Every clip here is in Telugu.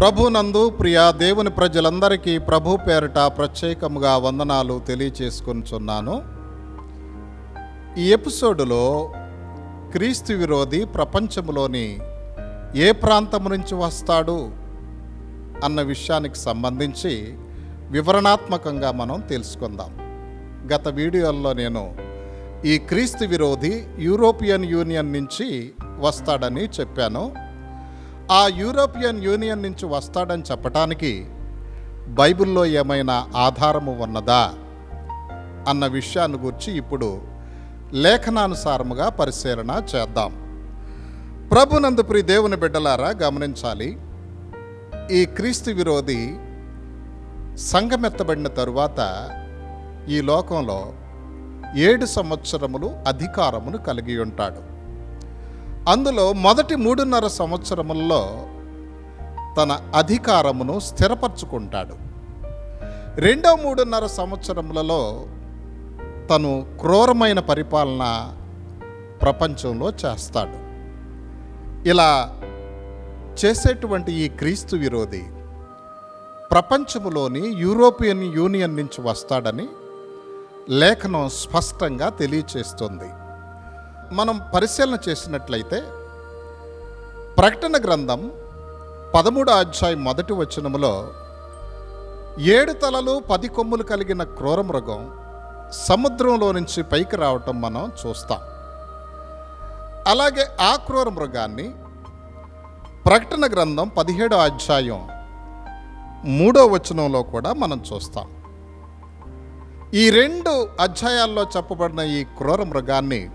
ప్రభునందు ప్రియ దేవుని ప్రజలందరికీ ప్రభు పేరిట ప్రత్యేకముగా వందనాలు తెలియచేసుకొనిచున్నాను. ఈ ఎపిసోడులో క్రీస్తు విరోధి ప్రపంచంలోని ఏ ప్రాంతం నుంచి వస్తాడు అన్న విషయానికి సంబంధించి వివరణాత్మకంగా మనం తెలుసుకుందాం. గత వీడియోల్లో నేను ఈ క్రీస్తు విరోధి యూరోపియన్ యూనియన్ నుంచి వస్తాడని చెప్పాను. ఆ యూరోపియన్ యూనియన్ నుంచి వస్తాడని చెప్పటానికి బైబిల్లో ఏమైనా ఆధారము ఉన్నదా అన్న విషయాన్ని గురించి ఇప్పుడు లేఖనానుసారముగా పరిశీలన చేద్దాం. ప్రభునందు ప్రి దేవుని బిడ్డలారా గమనించాలి. ఈ క్రీస్తు విరోధి సంఘమెత్తబడిన తరువాత ఈ లోకంలో ఏడు సంవత్సరములు అధికారమును కలిగి ఉంటాడు. అందులో మొదటి మూడున్నర సంవత్సరముల్లో తన అధికారమును స్థిరపరచుకుంటాడు. రెండో మూడున్నర సంవత్సరములలో తను క్రూరమైన పరిపాలన ప్రపంచంలో చేస్తాడు. ఇలా చేసేటువంటి ఈ క్రీస్తు విరోధి ప్రపంచములోని యూరోపియన్ యూనియన్ నుంచి వస్తాడని లేఖనం స్పష్టంగా తెలియచేస్తుంది. మనం పరిశీలన చేసినట్లయితే ప్రకటన గ్రంథం పదమూడో అధ్యాయం మొదటి వచనములో ఏడు తలలు పది కొమ్ములు కలిగిన క్రూరమృగం సముద్రంలో నుంచి పైకి రావటం మనం చూస్తాం. అలాగే ఆ క్రూర మృగాన్ని ప్రకటన గ్రంథం పదిహేడో అధ్యాయం మూడో వచనంలో కూడా మనం చూస్తాం. ఈ రెండు అధ్యాయాల్లో చెప్పబడిన ఈ క్రూర మృగాన్ని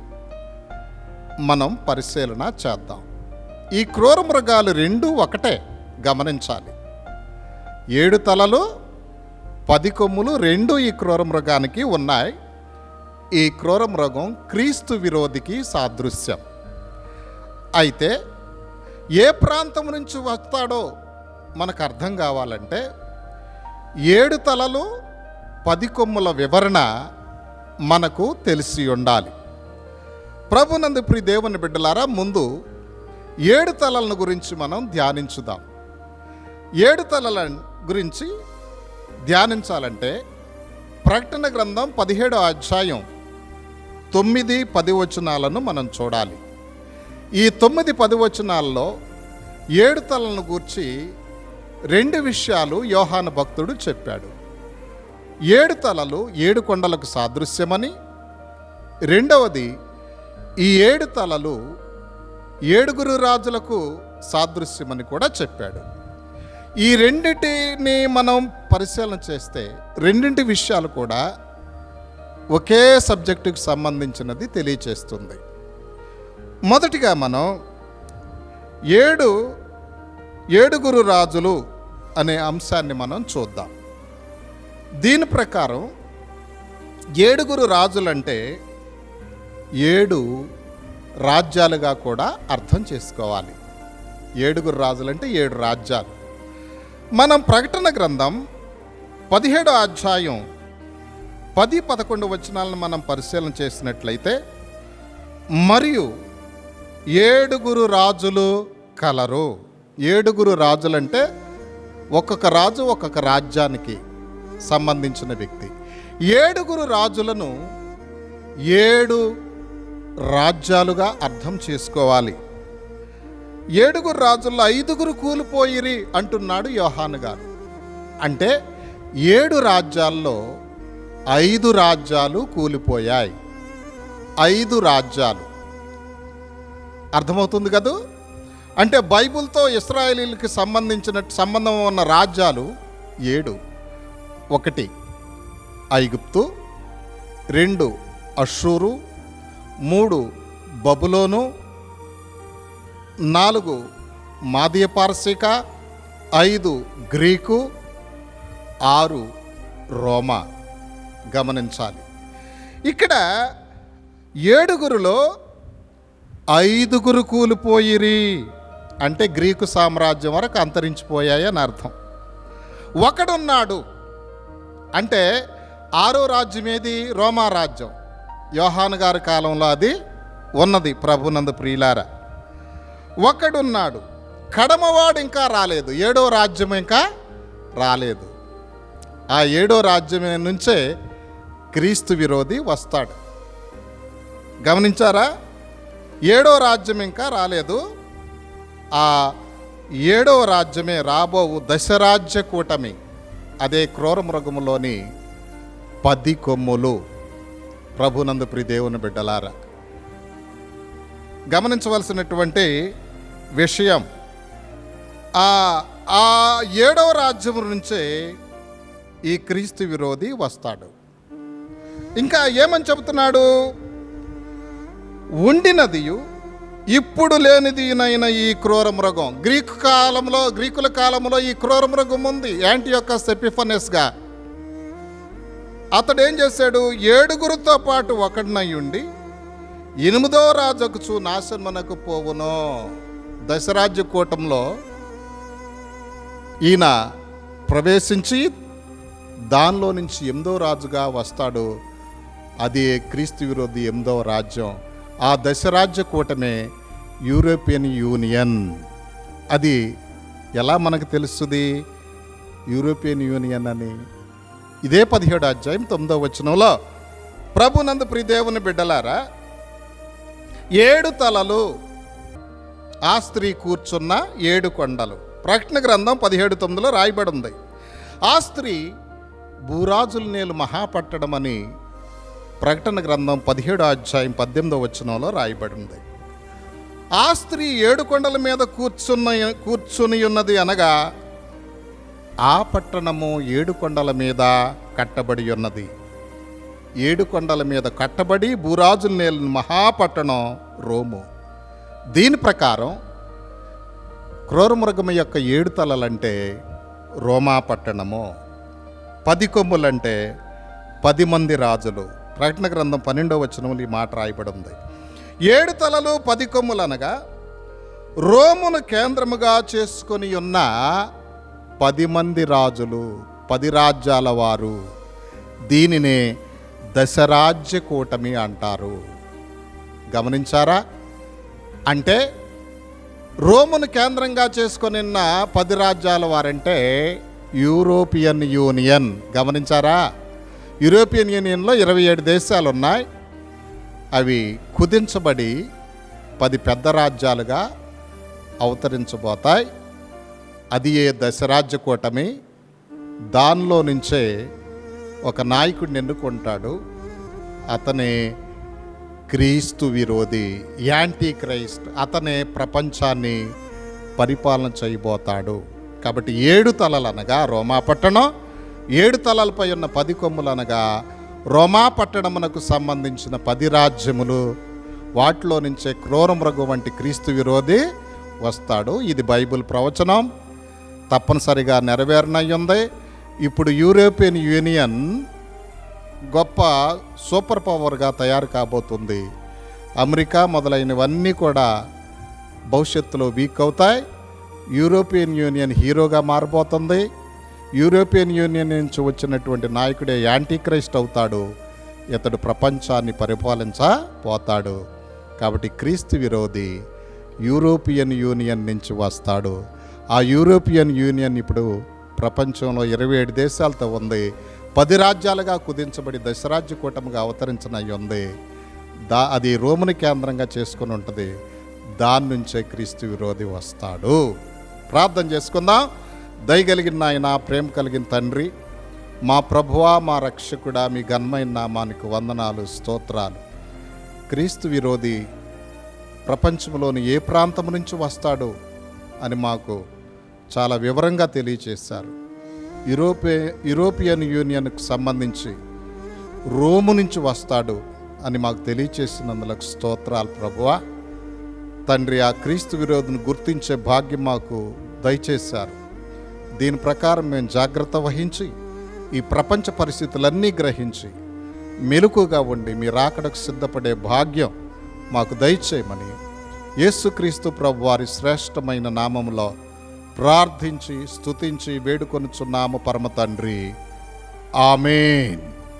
మనం పరిశీలన చేద్దాం. ఈ క్రూర మృగాలు రెండు ఒకటే గమనించాలి. ఏడు తలలు పది కొమ్ములు రెండు ఈ క్రూర మృగానికి ఉన్నాయి. ఈ క్రూర మృగం క్రీస్తు విరోధికి సాదృశ్యం. అయితే ఏ ప్రాంతం నుంచి వస్తాడో మనకు అర్థం కావాలంటే ఏడు తలలు పది కొమ్ముల వివరణ మనకు తెలిసి ఉండాలి. ప్రభునందు ప్రి దేవుని బిడ్డలారా ముందు ఏడు తలలను గురించి మనం ధ్యానించుదాం. ఏడు తలల గురించి ధ్యానించాలంటే ప్రకటన గ్రంథం పదిహేడో అధ్యాయం తొమ్మిది పది వచనాలను మనం చూడాలి. ఈ తొమ్మిది పది వచనాల్లో ఏడు తలలను గూర్చి రెండు విషయాలు యోహాన భక్తుడు చెప్పాడు. ఏడు తలలు ఏడు కొండలకు సాదృశ్యమని రెండవది ఈ ఏడు తలలు ఏడుగురు రాజులకు సాదృశ్యమని కూడా చెప్పాడు. ఈ రెండింటిని మనం పరిశీలన చేస్తే రెండింటి విషయాలు కూడా ఒకే సబ్జెక్టుకు సంబంధించినది తెలియచేస్తుంది. మొదటిగా మనం ఏడు ఏడుగురు రాజులు అనే అంశాన్ని మనం చూద్దాం. దీని ప్రకారం ఏడుగురు రాజులంటే ఏడు రాజ్యాలుగా కూడా అర్థం చేసుకోవాలి. ఏడుగురు రాజులంటే ఏడు రాజ్యాలు. మనం ప్రకటన గ్రంథం పదిహేడో అధ్యాయం పది పదకొండు వచనాలను మనం పరిశీలన చేసినట్లయితే మరియు ఏడుగురు రాజులు కలరు. ఏడుగురు రాజులంటే ఒక్కొక్క రాజు ఒక్కొక్క రాజ్యానికి సంబంధించిన వ్యక్తి. ఏడుగురు రాజులను ఏడు రాజ్యాలుగా అర్థం చేసుకోవాలి. ఏడుగురు రాజుల్లో ఐదుగురు కూలిపోయిరి అంటున్నాడు యోహాను గారు. అంటే ఏడు రాజ్యాల్లో ఐదు రాజ్యాలు కూలిపోయాయి. ఐదు రాజ్యాలు. అర్థమవుతుంది కదూ? అంటే బైబిల్తో ఇస్రాయేలీలకి సంబంధించిన సంబంధం ఉన్న రాజ్యాలు ఏడు. ఒకటి ఐగుప్తు రెండు అషూరు మూడు బబులోను నాలుగు మాదీయ ఐదు గ్రీకు ఆరు రోమా. గమనించాలి. ఇక్కడ ఏడుగురులో ఐదుగురు కూలిపోయిరి అంటే గ్రీకు సామ్రాజ్యం వరకు అంతరించిపోయాయి అని అర్థం. ఒకడున్నాడు అంటే ఆరో రాజ్యం ఏది రోమా రాజ్యం. యోహాను గారి కాలంలో అది ఉన్నది ప్రభునందు ప్రియులార. ఒకడున్నాడు కడమవాడు ఇంకా రాలేదు ఏడో రాజ్యం ఇంకా రాలేదు. ఆ ఏడో రాజ్యం నుంచే క్రీస్తు విరోధి వస్తాడు. గమనించారా? ఏడో రాజ్యం ఇంకా రాలేదు. ఆ ఏడో రాజ్యమే రాబోవు దశరాజ్య కూటమి అదే క్రూరమృగములోని పది కొమ్ములు. ప్రభునందు ప్రి దేవుని బిడ్డలారా గమనించవలసినటువంటి విషయం ఆ ఆ ఏడవ రాజ్యం నుంచే ఈ క్రీస్తు విరోధి వస్తాడు. ఇంకా ఏమని చెబుతున్నాడు? ఉండినదియు ఇప్పుడు లేనిదినైన ఈ క్రూర మృగం గ్రీకు కాలంలో గ్రీకుల కాలంలో ఈ క్రూర మృగం ఉంది యాంటీ యొక్క సెపిఫనెస్గా అతడు ఏం చేశాడు? ఏడుగురితో పాటు ఒకడినై ఉండి ఎనిమిదో రాజుకుచు నాశనమునకు పోవును. దశరాజ్య కూటంలో ఈయన ప్రవేశించి దానిలో నుంచి ఎనిమిదో రాజుగా వస్తాడు. అది క్రీస్తు విరోధి ఎనిమిదవ రాజ్యం. ఆ దశరాజ్య కూటమే యూరోపియన్ యూనియన్. అది ఎలా మనకు తెలుస్తుంది? యూరోపియన్ యూనియన్ అని ఇదే పదిహేడు అధ్యాయం తొమ్మిదో వచనంలో ప్రభునందు ప్రిదేవుని బిడ్డలారా ఏడు తలలు ఆ స్త్రీ కూర్చున్న ఏడు కొండలు. ప్రకటన గ్రంథం పదిహేడు తొమ్మిదిలో రాయబడి ఉంది ఆ స్త్రీ భూరాజుల నేలు మహాపట్టడం అని ప్రకటన గ్రంథం పదిహేడు అధ్యాయం పద్దెనిమిదో వచనంలో రాయబడి ఉంది ఆ స్త్రీ ఏడు కొండల మీద కూర్చున్న కూర్చుని ఉన్నది అనగా ఆ పట్టణము ఏడుకొండల మీద కట్టబడి ఉన్నది ఏడుకొండల మీద కట్టబడి భూరాజులు నేలిన మహాపట్టణం రోము. దీని ప్రకారం క్రూరమృగము యొక్క ఏడు తలలంటే రోమా పట్టణము పది కొమ్ములంటే పది మంది రాజులు. ప్రకటన గ్రంథం పన్నెండవ వచనంలో ఈ మాట రాయబడి ఉంది. ఏడు తలలు పది కొమ్ములు అనగా రోమును కేంద్రముగా చేసుకొని ఉన్న పది మంది రాజులు పది రాజ్యాల వారు దీనినే దశరాజ్య కూటమి అంటారు. గమనించారా? అంటే రోమును కేంద్రంగా చేసుకొని ఉన్న పది రాజ్యాల వారంటే యూరోపియన్ యూనియన్. గమనించారా? యూరోపియన్ యూనియన్లో ఇరవై ఏడు దేశాలు ఉన్నాయి. అవి కుదించబడి పది పెద్ద రాజ్యాలుగా అవతరించబోతాయి. అది ఏ దశరాజ్య కూటమి? దానిలో నుంచే ఒక నాయకుడిని ఎన్నుకుంటాడు అతనే క్రీస్తు విరోధి యాంటీ క్రైస్ట్. అతనే ప్రపంచాన్ని పరిపాలన చేయబోతాడు. కాబట్టి ఏడు తలలు అనగా రోమా పట్టణం ఏడు తలలపై ఉన్న పది కొమ్ములు అనగా రోమా పట్టణమునకు సంబంధించిన పది రాజ్యములు. వాటిలో నుంచే క్రూరమృగు వంటి క్రీస్తు విరోధి వస్తాడు. ఇది బైబిల్ ప్రవచనం. తప్పనిసరిగా నెరవేరనై ఉంది ఇప్పుడు యూరోపియన్ యూనియన్ గొప్ప సూపర్ పవర్గా తయారు కాబోతుంది. అమెరికా మొదలైనవన్నీ కూడా భవిష్యత్తులో వీక్ అవుతాయి. యూరోపియన్ యూనియన్ హీరోగా మారిపోతుంది యూరోపియన్ యూనియన్ నుంచి వచ్చినటువంటి నాయకుడే యాంటీ క్రైస్ట్ అవుతాడు. ఇతడు ప్రపంచాన్ని పరిపాలించబోతాడు. కాబట్టి క్రీస్తు విరోధి యూరోపియన్ యూనియన్ నుంచి వస్తాడు. ఆ యూరోపియన్ యూనియన్ ఇప్పుడు ప్రపంచంలో ఇరవై ఏడు దేశాలతో ఉంది. పది రాజ్యాలుగా కుదించబడి దశరాజ్య కూటమిగా అవతరించిన ఉంది. దా అది రోముని కేంద్రంగా చేసుకుని ఉంటుంది. దాని నుంచే క్రీస్తు విరోధి వస్తాడు. ప్రార్థన చేసుకుందాం. దయగలిగిన ఆయన ప్రేమ కలిగిన తండ్రి మా ప్రభువా మా రక్షకుడా మీ ఘనమైన నామానికి వందనాలు స్తోత్రాలు. క్రీస్తు విరోధి ప్రపంచంలోని ఏ ప్రాంతం నుంచి వస్తాడు అని మాకు చాలా వివరంగా తెలియచేశారు. యూరోపే యూరోపియన్ యూనియన్కు సంబంధించి రోము నుంచి వస్తాడు అని మాకు తెలియచేసినందులకు స్తోత్రాలు ప్రభువా. తండ్రి ఆ క్రీస్తు విరోధిని గుర్తించే భాగ్యం మాకు దయచేశారు. దీని ప్రకారం మేము జాగ్రత్త వహించి ఈ ప్రపంచ పరిస్థితులన్నీ గ్రహించి మెలుకుగా ఉండి మీ రాకడకు సిద్ధపడే భాగ్యం మాకు దయచేయమని యేసుక్రీస్తు ప్రభు వారి శ్రేష్టమైన నామములో ప్రార్థించి స్తుతించి వేడుకొనుచున్నాము పరమ తండ్రి ఆమెన్.